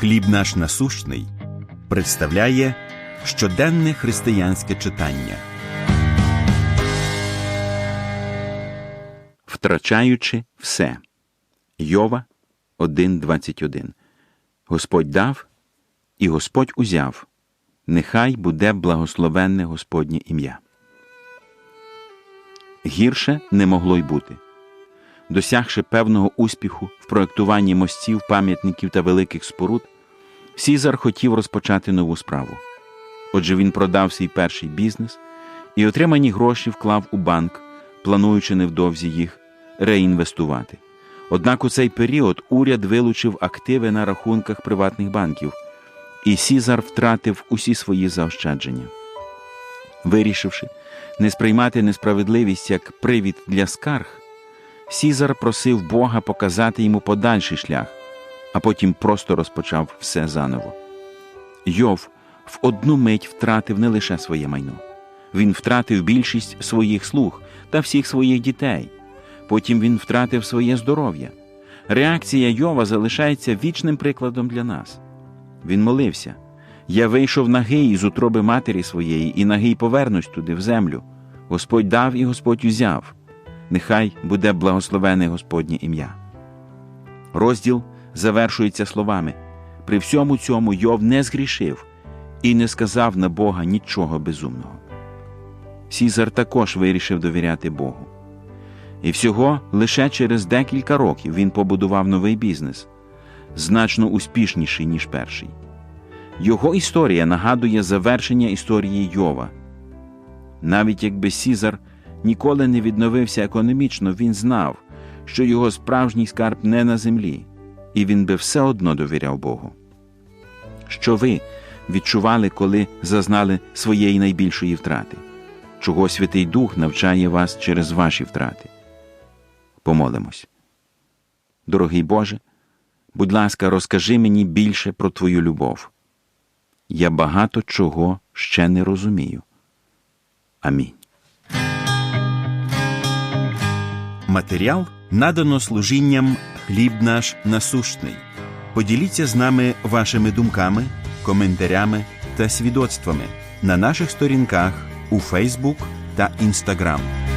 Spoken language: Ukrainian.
Хліб наш насущний представляє щоденне християнське читання. Втрачаючи все. Йова 1.21 Господь дав, і Господь узяв. Нехай буде благословенне Господнє ім'я. Гірше не могло й бути. Досягши певного успіху в проектуванні мостів, пам'ятників та великих споруд, Сізар хотів розпочати нову справу. Отже, він продав свій перший бізнес і отримані гроші вклав у банк, плануючи невдовзі їх реінвестувати. Однак у цей період уряд вилучив активи на рахунках приватних банків, і Сізар втратив усі свої заощадження. Вирішивши не сприймати несправедливість як привід для скарг, Сізар просив Бога показати йому подальший шлях, а потім просто розпочав все заново. Йов в одну мить втратив не лише своє майно, він втратив більшість своїх слуг та всіх своїх дітей. Потім він втратив своє здоров'я. Реакція Йова залишається вічним прикладом для нас. Він молився. Я вийшов нагий із утроби матері своєї, і нагий повернусь туди, в землю. Господь дав і Господь узяв. Нехай буде благословене Господнє ім'я. Розділ завершується словами: при всьому цьому Йов не згрішив і не сказав на Бога нічого безумного. Сізар також вирішив довіряти Богу. І всього лише через декілька років він побудував новий бізнес, значно успішніший, ніж перший. Його історія нагадує завершення історії Йова. Навіть якби Сізар ніколи не відновився економічно, він знав, що його справжній скарб не на землі, і він би все одно довіряв Богу. Що ви відчували, коли зазнали своєї найбільшої втрати, чого Святий Дух навчає вас через ваші втрати? Помолимось. Дорогий Боже, будь ласка, розкажи мені більше про Твою любов. Я багато чого ще не розумію. Амінь. Матеріал надано служінням Хліб наш насущний. Поділіться з нами вашими думками, коментарями та свідоцтвами на наших сторінках у Фейсбук та Інстаграм.